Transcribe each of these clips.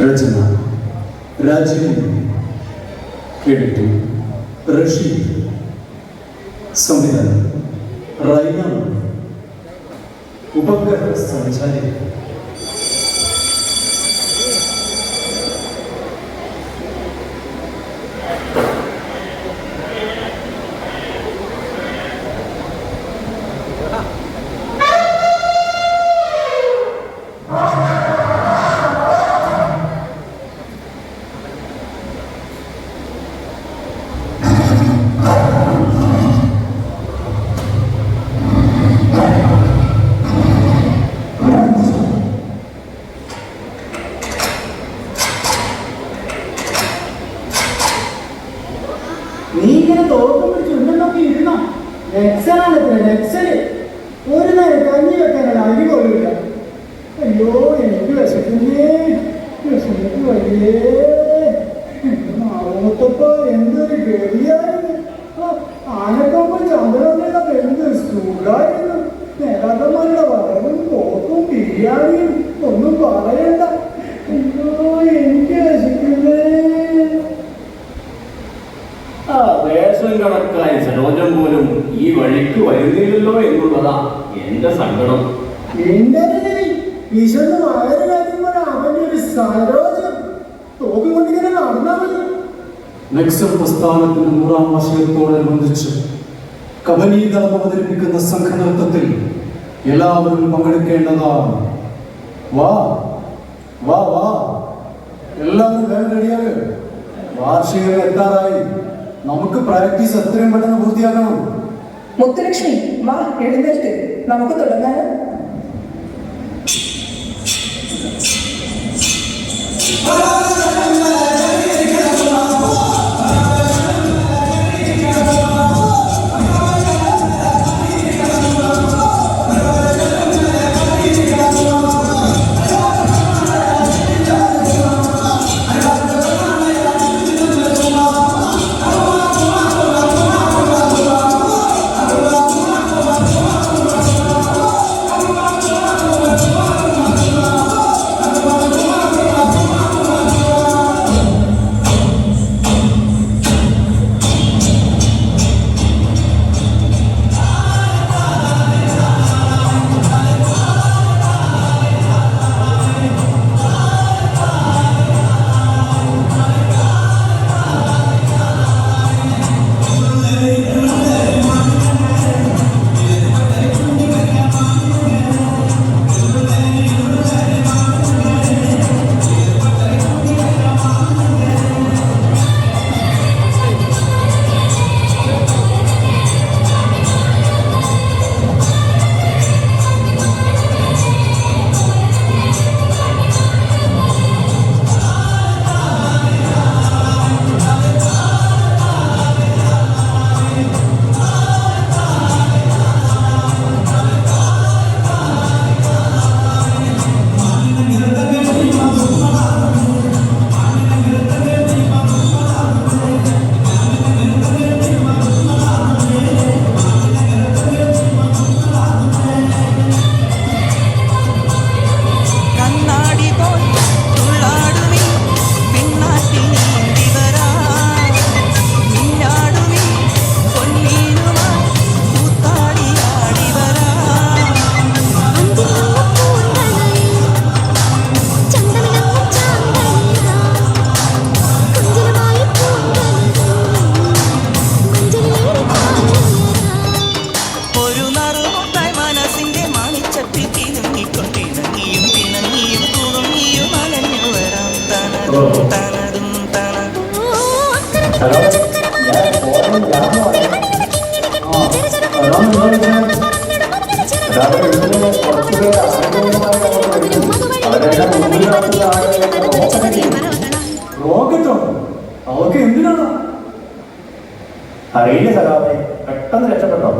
रचना राजकीय खेळते रशी संविधान रायना उपकर संचालित രക്ഷാണത്തിന് രക്ഷൽ ഒരു നേരം കഞ്ഞി വെക്കാനുള്ള അരി പോലുമില്ല അയ്യോ എനിക്ക് വിശക്കുന്നേ വിശന്നിട്ട് വഴിയേ എന്റെ മാവത്തപ്പ എന്തൊരു ഗതിയായിരുന്നു. ആ, ആനക്കൊമ്പ് ചന്ദ്രനൊക്കെ എന്ത് സ്കൂളായിരുന്നു നേതാക്കന്മാരുടെ വരവും പോക്കും ബിരിയാണിയും ഒന്നും പറയണ്ട. അയ്യോ എനിക്ക് വിശക്കുന്നേ ആ റേഷൻ കണക്കായ സരോജം പോലും ഈ വഴിക്ക് വരുന്നില്ലല്ലോ എന്നുള്ളതാ എന്റെ സങ്കടം അവന്റെ ഒരു തോക്കിക്കൊണ്ടിങ്ങനെ മതി. പ്രസ്ഥാനത്തിന്റെ നൂറാം വാർഷികത്തോടനുബന്ധിച്ച് കബനീദളം അവതരിപ്പിക്കുന്ന സംഘനൃത്തത്തിൽ എല്ലാവരും പങ്കെടുക്കേണ്ടതാണ്. വാ വാ വാ. എല്ലാവരും വേഗം റെഡിയാകെ വാർഷികം എത്താറായി. നമുക്ക് പ്രാക്ടീസ് എത്രയും പെട്ടെന്ന് പൂർത്തിയാക്കണം. മുത്തുലക്ഷ്മി വാ എഴുന്നേൽക്ക് നമുക്ക് തുടങ്ങാനോ കണ്ണാടി റോക്കറ്റോ അവർക്ക് എന്തിനാണ്? അറിയില്ല സഖാവേ പെട്ടെന്ന് രക്ഷപ്പെട്ടോ?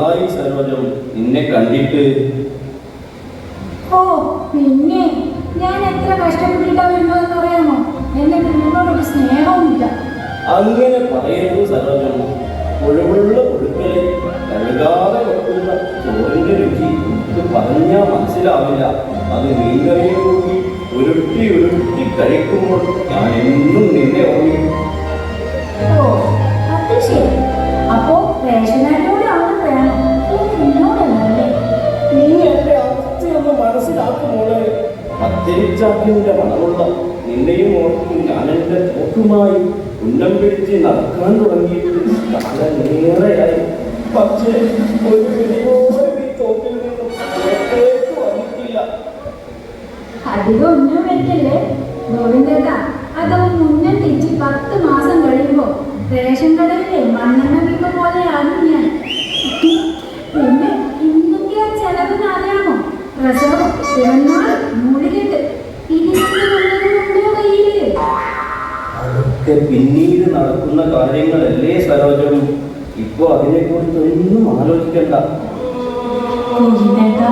എത്ര സർവജം സരോജം നിന്നെ കണ്ടിട്ട്. ഓ പിന്നെ ഞാൻ എത്ര കഷ്ടപ്പെട്ടിട്ടാ വരുന്നതെന്ന് അറിയാമോ? എന്നിട്ട് നിങ്ങളോടൊരു സ്നേഹവുമില്ല. അങ്ങനെ പറയുന്നു സരോജം. ഒഴിവുള്ള ഒഴുക്കലെ കഴുകാതെ വെക്കുന്ന ചോറിന്റെ രുചി ഇത് പറഞ്ഞാൽ മനസ്സിലാവില്ല. അത് മീൻകറിയെ കൂടി ഉരുട്ടി ഉരുട്ടി കഴിക്കുമ്പോൾ ഞാൻ എന്റെ തോക്കുമായി ഉന്നം പിടിച്ച് നടക്കാൻ തുടങ്ങിയിട്ട് കാലമേറെയായി പക്ഷേ ഒരു പിടിപോലും ഈ തിരിച്ച് പത്ത് മാസം കഴിയുമ്പോ റേഷൻ കടയിലെ മണ്ണെണ്ണ ഞാൻ. അതൊക്കെ പിന്നീട് നടക്കുന്ന കാര്യങ്ങളല്ലേ സരോജം ഇപ്പൊ അതിനെക്കുറിച്ചൊന്നും ആലോചിക്കണ്ട. ഗോവിന്ദേട്ടാ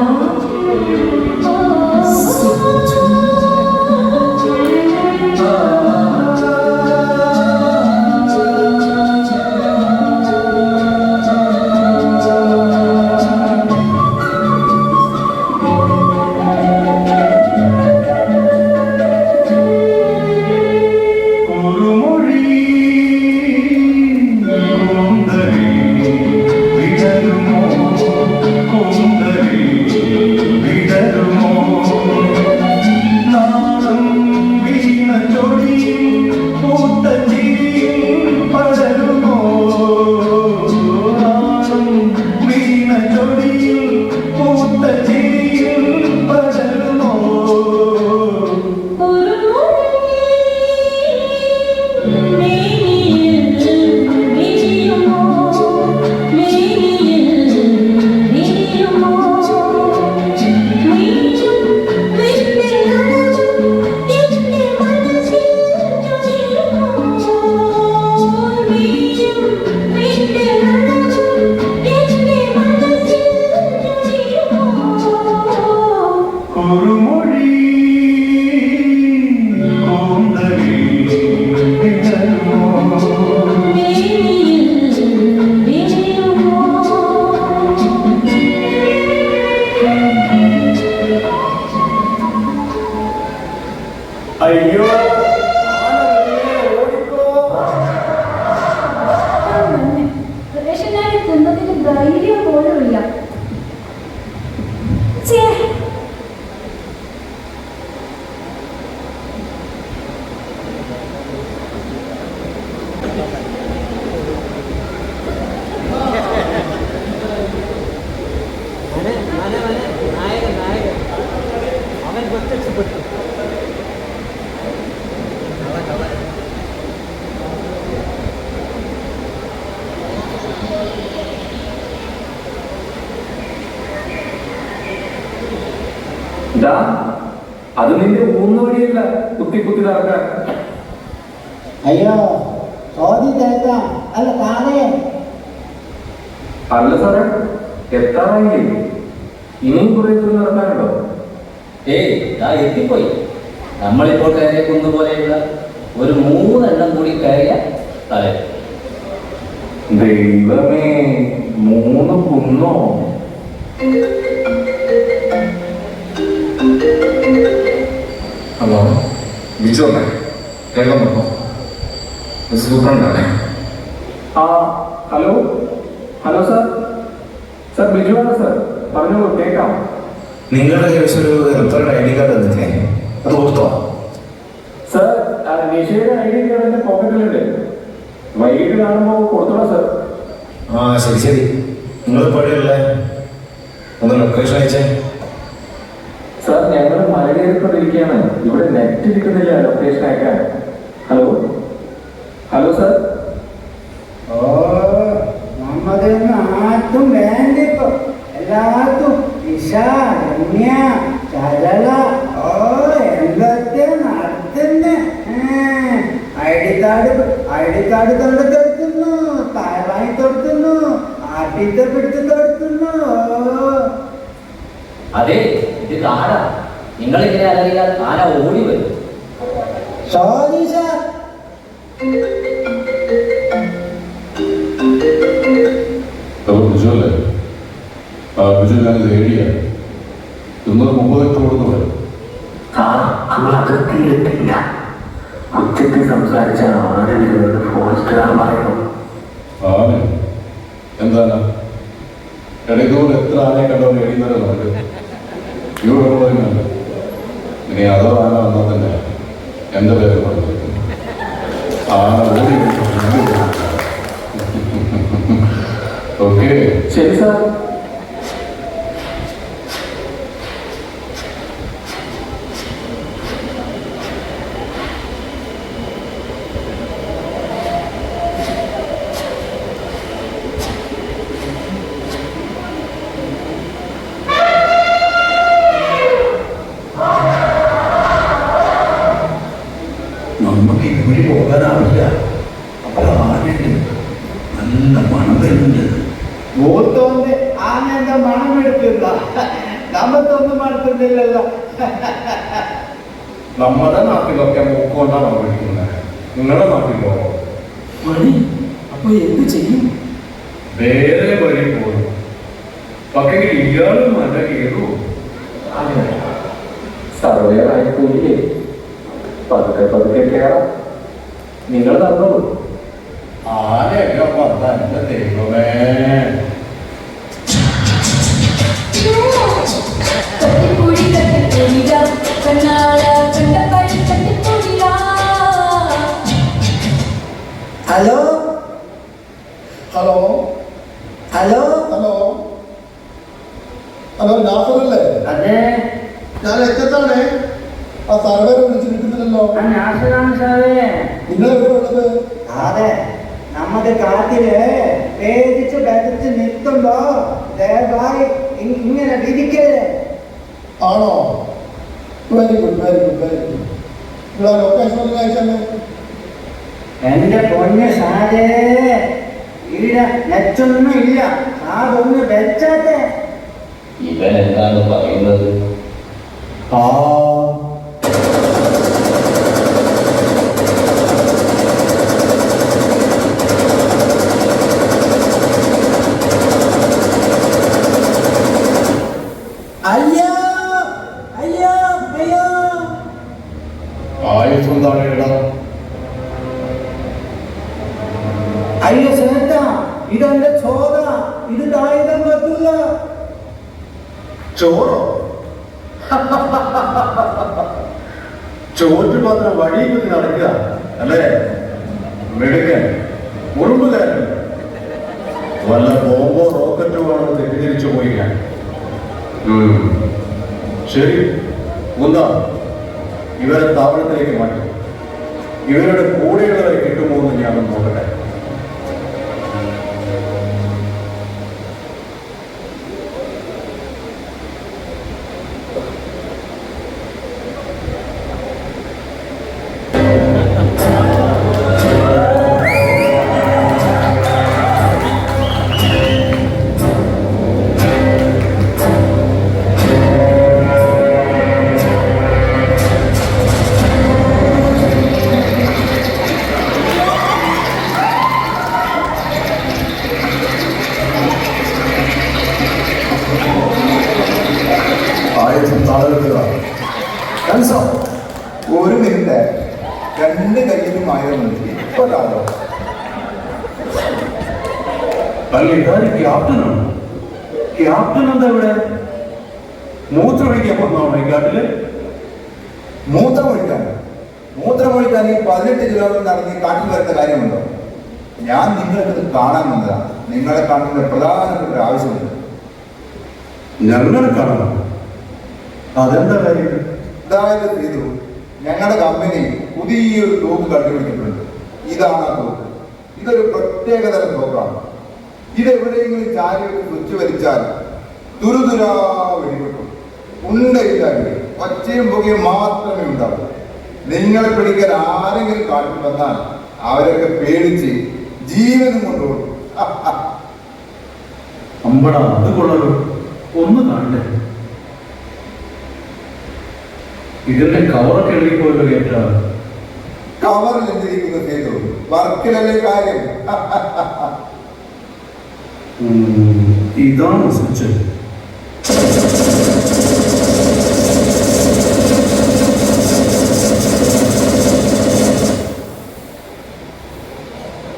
തിന്നതിന് ധൈര്യം പോലുമില്ല. ഛേ കുത്തി കുത്തി നടക്കാൻ അയ്യോ ചോദ്യം കേൾക്കാം. അല്ല താഴെ അല്ല സാറേ. എത്താറായില്ലേ? ഇനിയും കുറെ ദൂരം നടക്കാനുണ്ടോ? ഏയ് ആ എത്തിപ്പോയി. നമ്മളിപ്പോൾ കയറിയ കുന്നുപോലെയുള്ള ഒരു മൂന്നെണ്ണം കൂടി കയറിയ തലേ ദൈവമേ മൂന്ന് കുന്നോ? ഹലോ? ബിജു അല്ലേ കേൾക്കാൻ പറ്റുമോ സൂപ്രണ്ടാണേ ആ ഹലോ? Hello sir. സാർ ബിജുവാണ് സാർ. പറഞ്ഞോളൂ കേൾക്കാം. നിങ്ങളുടെ കൈവശം ഒരു എംപ്ലോയുടെ ഐ ഡി കാർഡ് തന്നിട്ടില്ലേ? അത് ഓർത്തോ. സാർ ആ നിഷയുടെ ഐ ഡി കാർഡ് എന്റെ പോക്കറ്റിലുണ്ട്. വൈകിട്ട് കാണുമ്പോൾ കൊടുത്തോളാം സാർ. ആ ശരി ശരി. നിങ്ങൾ പഴയുള്ള ഒന്ന് ലൊക്കേഷൻ അയച്ചേ. സാർ ഞങ്ങൾ മല കയറിക്കൊണ്ടിരിക്കുകയാണ് ഇവിടെ നെറ്റ് കിട്ടുന്നില്ല ലൊക്കേഷൻ അയക്കാൻ. ഹലോ ഹലോ സർ ഓ നമ്മതൊന്നും ആർക്കും വേണ്ട ഇപ്പൊ എല്ലാവർക്കും ദിശ തൊടുത്തുന്നു. ആർട്ടിത്തെ പിടിച്ചു കാട. നിങ്ങൾ ഇങ്ങനെ അലറിയാൽ ആന ഓടി വരും. അപ്പോൾ ബിജു ബിജു ഞാനിത് ഏരിയ ഇന്നത് മുമ്പ് കൊടുത്തു വരും അതിർത്തിയിലെത്തില്ല ഉച്ചത്തിൽ സംസാരിച്ച ആരെങ്കിലും ഫോറസ്റ്റുകാർ പറയുന്നു. ആന എന്താണ്? ഇടയ്ക്കൂടെ എത്ര ആനയെ കണ്ടോ എഴുതുന്നത് നമുക്ക്? ഇവിടെ പറയുന്നുണ്ട് ഇനി അതോ ആന വന്നാൽ തന്നെ എന്റെ പേര് പറഞ്ഞു ആന ഓടി ഓക്കെ ശരി സാർ. നമ്മുടെ നാട്ടിലൊക്കെ മൂക്കൊണ്ടാണ് പഠിക്കുന്നത് നിങ്ങളുടെ നാട്ടിലോ? മണി അപ്പൊ എന്ത് ചെയ്യും? വേറെ വഴി പോകും പക്ഷേ ഇയാൾ മല കയറൂ സർവേറായി പോയില്ലേ പതുക്കെ പതുക്കെ കയറാം നിങ്ങൾ തന്നോളൂ. ആരെയൊക്കെ പറഞ്ഞ ദൈവമേ? കത്തിപ്പൊടി കൂടി കണ്ണാള. Hello? Hello? Hello? Hello? Hello നാഫറല്ലേ അതെ. ഞാൻ എത്തത്താണ് ആ സർവർ വിളിച്ചിരിക്കുന്നില്ലല്ലോ. നാശനാണ് സാറേ. നിങ്ങൾ എവിടെ ഉള്ളത്? അതെ. നമ്മുടെ കാട്ടിൽ പേടിച്ച് ബെതിച്ച് നിൽക്കുമ്പോ ദയവായി ഇങ്ങനെ വിധിക്കരുത് ആണോ? Very good very good very good നിങ്ങൾ ആ ലൊക്കേഷൻ ഒന്ന് അയച്ചല്ലേ? എന്റെ പൊന്ന് സാരേ ഇല്ല നെറ്റൊന്നും ഇല്ല. അതൊന്ന് വെച്ചാത്തെ ഇവൻ എന്താണ് പറയുന്നത്? ആ. മൂത്രമൊഴിക്കാൻ ഈ പതിനെട്ട് കിലോമീറ്റർ നടന്ന് കാട്ടിൽ വരുന്ന കാര്യമുണ്ടോ? ഞാൻ നിങ്ങൾക്ക് കാണാൻ വന്നതാണ്. നിങ്ങളെ കാണുന്ന പ്രധാനപ്പെട്ട ഒരു ആവശ്യമുണ്ട്. ഞങ്ങളെ കാണണം അതെന്താ കാര്യം? അതായത് ചെയ്തു. ഞങ്ങളുടെ കമ്പനി പുതിയൊരു തോക്ക് കണ്ടുപിടിച്ചിട്ടുണ്ട്. ഇതാണ് ആ തോക്ക്. ഇതൊരു പ്രത്യേകതരം തോക്കാണ്. ഇതെവിടെയെങ്കിലും ചാരി വെച്ച് സ്വിച്ച് വലിച്ചാൽ ദുരുദുരാ വെടിപെട്ടു ഉണ്ടയില്ല. ഒച്ചയും പുകയും മാത്രമേ ഉണ്ടാവൂ. നിങ്ങളെ പിടിക്കാൻ ആരെങ്കിലും കാട്ടിൽ വന്നാൽ അവരൊക്കെ പേടിച്ച് ജീവനും കൊണ്ടുപോകും അമ്പടാ അത് കൊള്ളലോ. ഒന്ന് കാണണ്ടേ ഇതിന്റെ കവറൊക്കെ എഴുതിപ്പോയല്ലോ കേട്ടാ. കവറിൽ എന്തിരിക്കുന്ന ചെയ്തു വർക്കിലല്ലേ കാര്യം? ഇതാണ് സ്വിച്ച്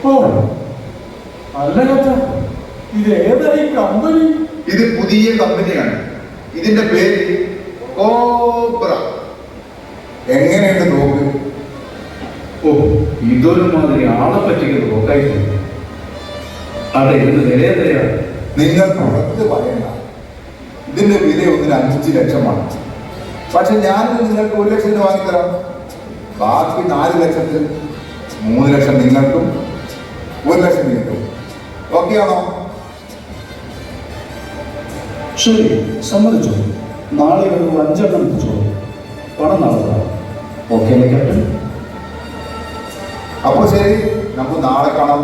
ഓ അല്ല കേട്ടാ ഇത് ഏതായി കമ്പനി ഇത് പുതിയ കമ്പനിയാണ് ഇതിന്റെ പേര് കോബ്ര. എങ്ങനെയുണ്ട് നോക്ക്. ഓ ഇതൊരു മാതിരി ആളെ പറ്റിക്കുന്ന നോക്കായി അതെ ഇത് വില എത്രയാണ് നിങ്ങൾ പുറത്ത് പറയണ്ട. ഇതിന്റെ വില ഒന്നിന് അഞ്ച് ലക്ഷമാണ്. പക്ഷെ ഞാൻ നിങ്ങൾക്ക് ഒരു ലക്ഷത്തിന് വാങ്ങിത്തരാം. ബാക്കി നാല് ലക്ഷത്തിൽ മൂന്ന് ലക്ഷം നിങ്ങൾക്കും ഒരു ലക്ഷം നിങ്ങൾക്കും. ഓക്കെ ആണോ ശരി സമ്മതിച്ചു? നാളെ ഒരു അഞ്ചെണ്ണം എത്തിച്ചോളൂ പണം നാളെ. ഓക്കെ ക്യാപ്റ്റൻ അപ്പോൾ ശരി. നമുക്ക് നാളെ കാണാം.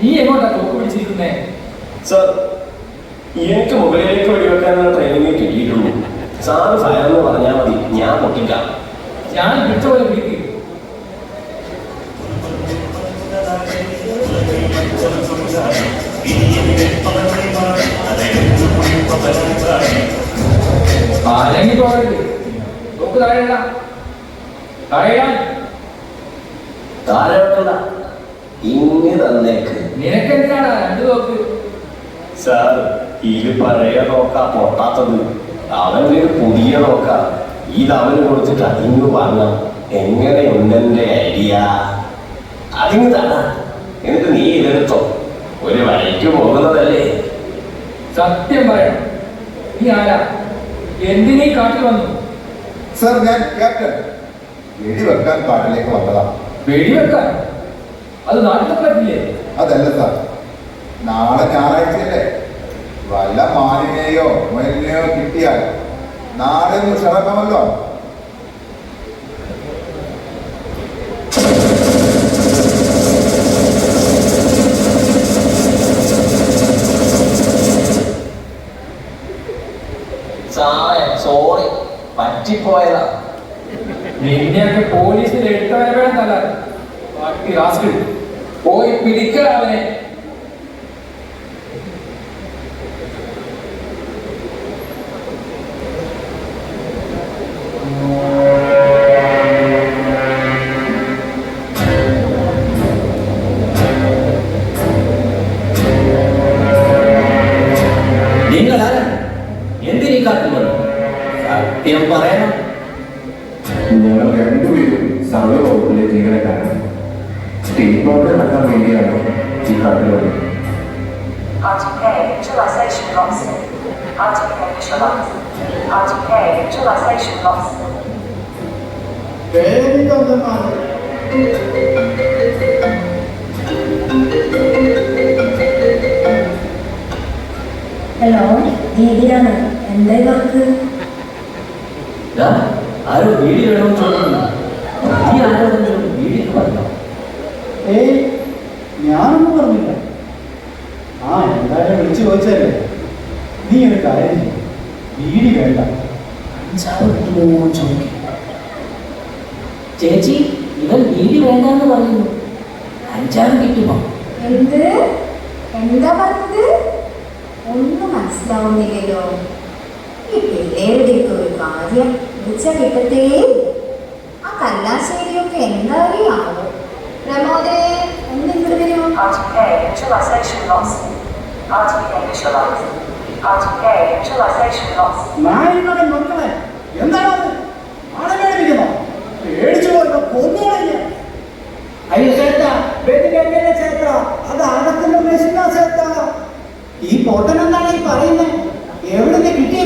നീ എങ്ങോട്ടാ തോക്ക് പിടിച്ചിരിക്കുന്നേ? സർ എനിക്ക് മുകളിലേക്ക് വെടിവെക്കാനുള്ള ട്രെയിനിങ് കിട്ടിയിട്ടുള്ളൂ. സാറ് ഫയർ എന്ന് പറഞ്ഞാൽ മതി ഞാൻ പൊട്ടിക്കാം. ഞാൻ പിടിച്ച പോലെ പോകരുത്. നോക്ക് താഴെ ഇങ്ങനെ ഇങ്ങ് തന്നേക്ക്. നിനക്കെന്തിനാടാ രണ്ട് നോക്ക്? സാർ ഇത് പഴയ നോക്കാ പൊട്ടാത്തത്. ഒരു പുതിയ നോക്ക. ഇത് അവന് കൊടുത്തിട്ട് അതിങ്ങ് വാങ്ങാം. എങ്ങനെയുണ്ടെന്റെ ഐഡിയ? അതിങ്ങ് തന്ന എന്നിട്ട് നീ ഇതെടുത്തോ. ഒരു വഴിക്ക് പോകുന്നതല്ലേ? സത്യം പറയണം. നീ ആരാ? എന്തിനീ കാട്ടി വന്നു? സർ ഞാൻ ക്യാപ്റ്റൻ. വെടിവെക്കാൻ കാട്ടിലേക്ക് വന്നതാ. വെടിവെക്കാൻ? അത് നാട്ടിൽ പറ്റില്ലേ? അതല്ല സാർ. നാളെ ഞായറാഴ്ചയല്ലേ? വല്ല മാനിനെയോ മുയലിനെയോ കിട്ടിയാൽ നാളെ ഒന്ന് ക്ഷണക്കമല്ലോ സാറേ പറ്റിപ്പോയതാ. നിന്നെയൊക്കെ പോലീസിൽ എടുത്തവരെ തല. ബാക്കി റാസ്കിൾ പോയി പിടിക്കട ആരോ വീടി വേണമെന്ന് നീ ആരോടെങ്കിലും വീടിൽ പറഞ്ഞോ? ഏയ് ഞാനൊന്നും പറഞ്ഞില്ല. ആ എന്തായാലും വിളിച്ചു ചോദിച്ചല്ലേ നീ ഒരു കാര്യം വീടി വേണ്ട. ചേച്ചി ഇവൻ വീടി വേണ്ടെന്ന് പറയുന്നു. അഞ്ചാറ് കിട്ടുമോ എന്ത്? എന്താ പറഞ്ഞത്? ഒന്നും മനസ്സിലാവുന്നില്ലല്ലോ. ഈ പിള്ളേരുടെയൊക്കെ ഒരു കാര്യം വിളിച്ച കിട്ടത്തേ? ആ കല്ലാശ്ശേരിയൊക്കെ എന്തായാലും പ്രമോദേ ഒന്ന് ഇങ്ങോട്ട് വരുമോ RTK neutralization loss. RTK neutralized. RTK neutralization loss. നായികളുടെ മക്കളെ എന്താണത്? ആളെ പേടിപ്പിക്കുന്നോ പേടിച്ചു പോയപ്പോ കൊന്നുകളഞ്ഞ അയ്യോ ചേട്ടാ വെടിക്കല്ലേ ചേട്ടാ? അത് അകത്തിന്റെ മെഷീനാ ചേട്ടാ. ഈ പൊട്ടൻ എന്താണ് ഈ പറയുന്നത് എവിടെ നിന്ന് കിട്ടിയവരൊക്കെ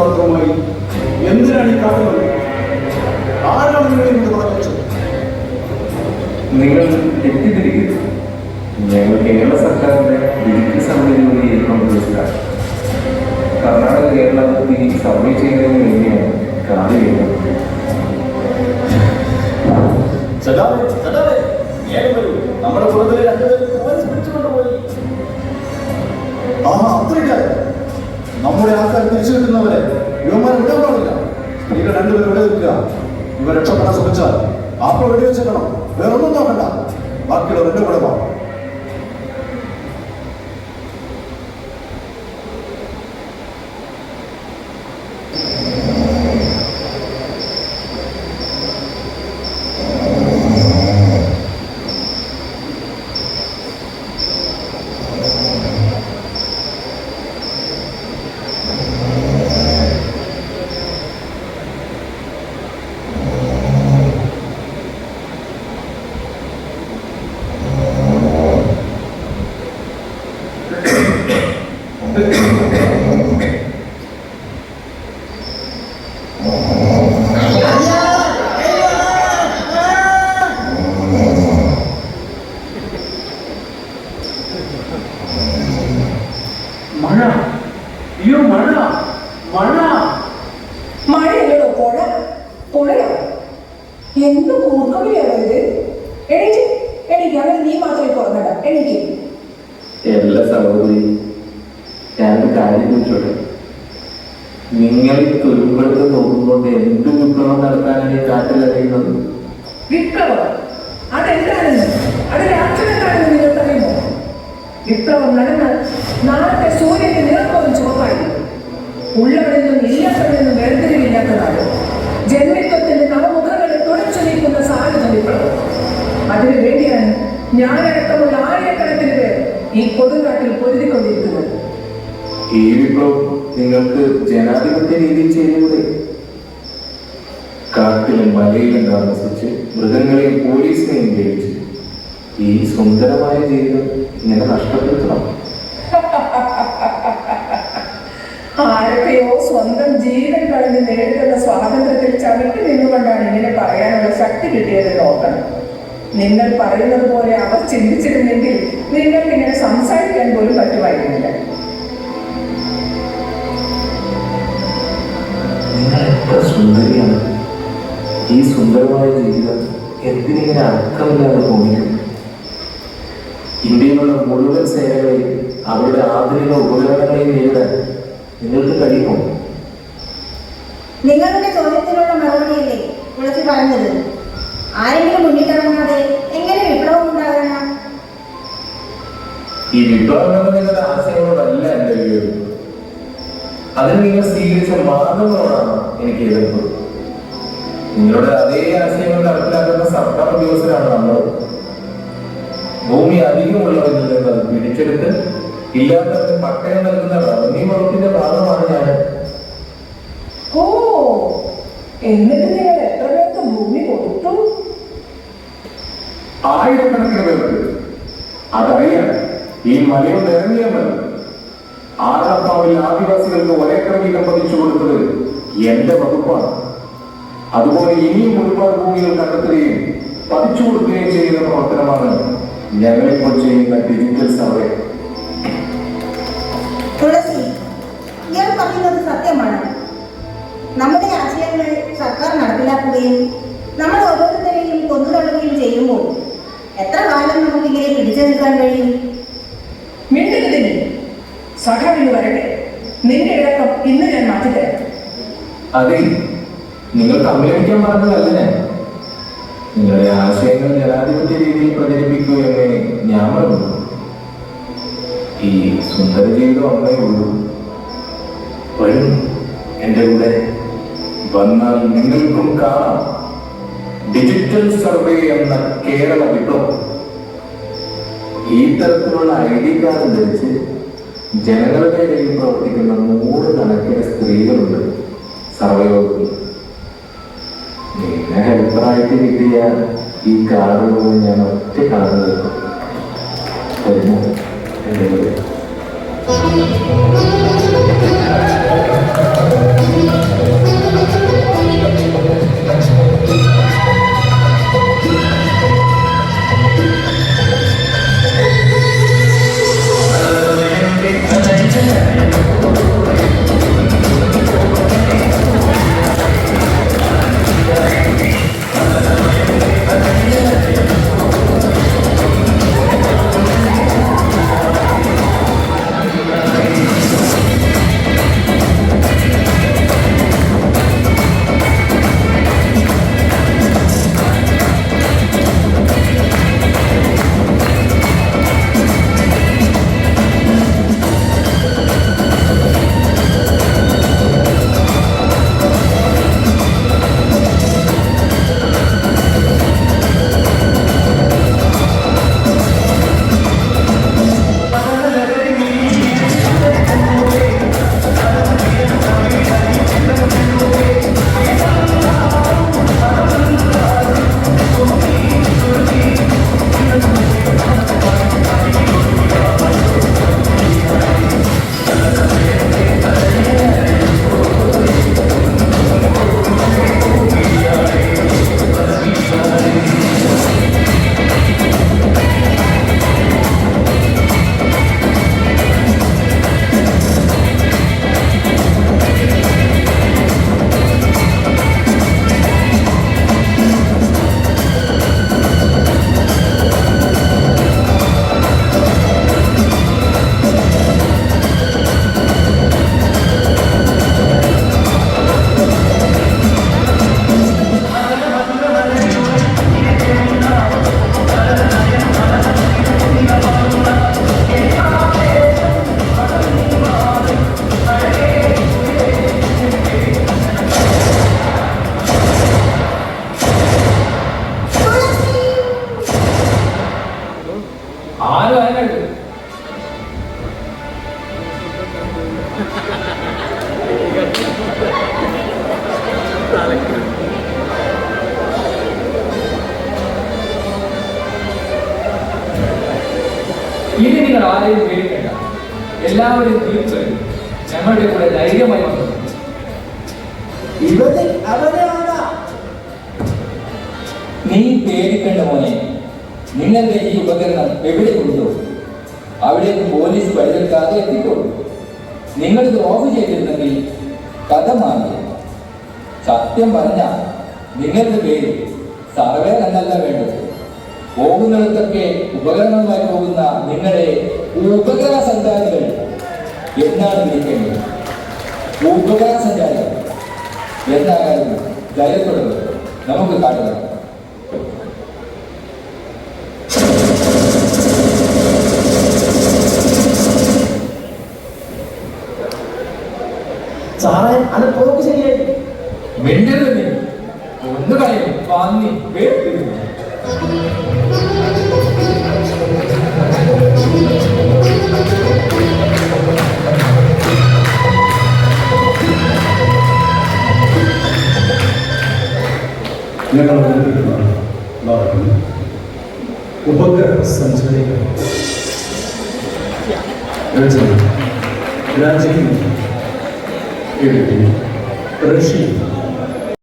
മാത്രമായി എന്തിനാണ് ഈ കാണുന്നത് ആരാണ് നിങ്ങളെ കൊണ്ട് പറഞ്ഞത്? നിങ്ങൾ തെറ്റിദ്ധരിക്കുന്നു. ഞങ്ങൾ കേരള സർക്കാരിന്റെ ഡിജിറ്റൽ സമയങ്ങളിൽ കൂടി കർണാടക കേരളത്തിൽ സർവേ ചെയ്യുന്നതിന് വേണ്ടിയാണ് കാലി നമ്മുടെ കൂടുതൽ രണ്ടുപേരും പോയി. ആ നമ്മുടെ ആൾക്കാർ തിരിച്ചു കിട്ടുന്നവരെ. ഇവന്മാർ ഇവിടെ പാടില്ല. സ്ത്രീകൾ രണ്ടുപേരും ഇവിടെ നിൽക്കുക. ഇവ രക്ഷപ്പെടാൻ ശ്രമിച്ചാൽ അപ്പോൾ വെടിവെച്ചേക്കണം വേറൊന്നും നോക്കണ്ട. ബാക്കിയുള്ള രണ്ട് കൂടെ വാ പുഴ പുഴയോ? എന്ത് കൂർക്കവിളിയാണോ ഇത്? എണീക്ക് എണീക്ക്. അങ്ങനെ നീ മാത്രമേ എണീക്ക്. എല്ലാ സഹോദരി ഞാനൊരു കാര്യം ചോദിച്ചോട്ടെ? നിങ്ങൾ ഈ തുരുമ്പെടുത്ത് നോക്കുമ്പോൾ എന്ത് വിപ്ലവം നടത്താനാണ് ഈ കാട്ടിലറിയുന്നത് വിപ്ലവം? അതെന്താണെന്ന് അത് രാഷ്ട്രീയക്കാരെന്ന് നിങ്ങൾക്കറിയുമോ? വിപ്ലവം നടന്നാൽ നാളത്തെ സൂര്യന്റെ നിറം പോലും ചുവപ്പായിരിക്കും ഉള്ളവരിൽ ഇല്ലാത്തവരെന്നും വേർതിരിവില്ലാത്തതാണ് ജന്മിത്വത്തിന്റെ നവമുഖങ്ങളെ തുടച്ചു നീക്കുന്ന വിപ്ലവം അതിനു വേണ്ടിയാണ് ഞാനടക്കമുള്ള ആയിരക്കണക്കിന് പേർ ഈ കൊടുങ്കാട്ടിൽ പൊരുതിക്കൊണ്ടിരിക്കുന്നത്. ഈ വിപ്ലവം നിങ്ങൾക്ക് ജനാധിപത്യ രീതിയിൽ ചെയ്യുന്നത്. കാട്ടിലും മലയിലും താമസിച്ച് മൃഗങ്ങളെയും പോലീസിനെയും ഈ സുന്ദരമായ ജീവിതം ഇങ്ങനെ നഷ്ടപ്പെടുത്തണം. ആരൊക്കെയോ സ്വന്തം ജീവൻ കളഞ്ഞ് നേടുന്ന സ്വാതന്ത്ര്യത്തിൽ ചവിട്ടി നിന്നുകൊണ്ടാണ് ഇങ്ങനെ പറയാനുള്ള ശക്തി കിട്ടിയത് നോക്കണം നിങ്ങൾ പറയുന്നത് പോലെ അവർ ചിന്തിച്ചിരുന്നെങ്കിൽ നിങ്ങൾക്ക് ഇങ്ങനെ സംസാരിക്കാൻ പോലും പറ്റുമായിരുന്നില്ല. സുന്ദരിയാണ്. ഈ സുന്ദരമായ ജീവിതം എന്തിനിങ്ങനെ അർത്ഥമില്ലാതെ തോന്നിക്കും ഇന്ത്യയിലുള്ള മുഴുവൻ സേനകളെയും അവരുടെ ആധുനിക ഉപകരണങ്ങളെയും നേരിടാൻ നിങ്ങൾക്ക് കഴിയുമോ? നിങ്ങളുടെ ചോദ്യത്തിനുള്ള മറുപടിയല്ലേ കുളച്ചു പറഞ്ഞത്? ആരെങ്കിലും മുന്നിട്ടിറങ്ങാതെ എങ്ങനെ വിപ്ലവം ഉണ്ടാകണം? ഈ വിപ്ലവം എന്ന നിങ്ങളുടെ ആശയങ്ങളോടല്ല എന്റെ വിയോജിപ്പ് അതിന് നിങ്ങൾ സ്വീകരിച്ച മാർഗങ്ങളോടാണ് എനിക്ക് എതിർപ്പ്. നിങ്ങളുടെ അതേ ആശയങ്ങൾ നടപ്പിലാക്കുന്ന സർക്കാർ ഉദ്യോഗസ്ഥരാണ് നമ്മൾ ഭൂമി അധികമുള്ളവരിൽ നിന്ന് പിടിച്ചെടുത്ത് ഇല്ലാത്തവർക്ക് പട്ടയം നൽകുന്ന റവന്യൂ വകുപ്പിന്റെ ഭാഗമാണ് ഞാൻ. ഓ എന്നിട്ട് നിങ്ങൾ എത്ര പേർക്ക് ഭൂമി കൊടുത്തു? ആയിരക്കണക്കിന് പേർക്ക്. അതറിയാൻ ഈ മലയോട് ഇറങ്ങിയാൽ മതി ആറാപ്പാവിൽ ആദിവാസികൾക്ക് ഒരേക്കർ വീതം പതിച്ചു കൊടുത്തത് എന്റെ വകുപ്പാണ്. അതുപോലെ ഇനിയും ഒരുപാട് ഭൂമികൾ കണ്ടെത്തുകയും പതിച്ചു കൊടുക്കുകയും ചെയ്യുന്ന പ്രവർത്തനമാണ് ഞങ്ങളിപ്പോൾ ചെയ്യുന്ന ഡിജിറ്റൽ സർവേ പറയുന്നത് സത്യമാണ്. നമ്മുടെ ആശയങ്ങൾ സർക്കാർ നടപ്പിലാക്കുകയും നമ്മൾ ഓരോരുത്തരെയും കൊന്നുതള്ളുകയും ചെയ്യുമ്പോൾ എത്ര കാലം നമുക്കിങ്ങനെ പിടിച്ചു നിൽക്കാൻ കഴിയും? മിണ്ടരുതിന് സഖാവിന് വരട്ടെ. നിന്റെ ഇടക്കം ഇന്ന് ഞാൻ മാറ്റിത്തരാം. അതെ നിങ്ങൾ കമ്മ്യൂണിക്കാൻ പറഞ്ഞതല്ല ഞാൻ നിങ്ങളുടെ ആശയങ്ങൾ ജനാധിപത്യ രീതിയിൽ പ്രചരിപ്പിക്കൂ എന്നേ ഞാൻ പറഞ്ഞു ഈ സുന്ദര ജീവിതം അമ്മയുള്ളൂ വരും എന്റെ കൂടെ വന്നാൽ നിങ്ങൾക്കും കാണാം. ഡിജിറ്റൽ സർവേ എന്ന കേരള വിപ്ലവം. ഈ തരത്തിലുള്ള ഐ ഡി കാർഡ് ധരിച്ച് ജനങ്ങളുടെ ഇടയിൽ പ്രവർത്തിക്കുന്ന നൂറുകണക്കിന് സ്ത്രീകളുണ്ട് സർവേ വകുപ്പിൽ. ഹെൽപ്പറായിട്ട് കിട്ടിയ ഈ കാർഡ് ഞാൻ ഒറ്റ കാണുന്നത് വരുമോ? എന്റെ കൂടെ? Thank you. ഉപകരണവുമായി പോകുന്ന നിങ്ങളെ ഉപകരണ സഞ്ചാരികൾ എന്നാണ് വിളിക്കേണ്ടത് ഉപകരണ സഞ്ചാരികൾ എന്നാകായിരുന്നു ധൈര്യപ്പെടുന്നത് നമുക്ക് കാണുക സാറേ അത് പോക്ക് ശരിയായി മിണ്ടരുത് നീ ഒന്ന് കളയും പന്നി പേടിക്കുന്നു ഞങ്ങൾ അവതരിപ്പിക്കുന്ന നാടകം ഉപഗ്രഹ സഞ്ചാരികൾ രചന രാജീവ് എഴുതി റഷീദ്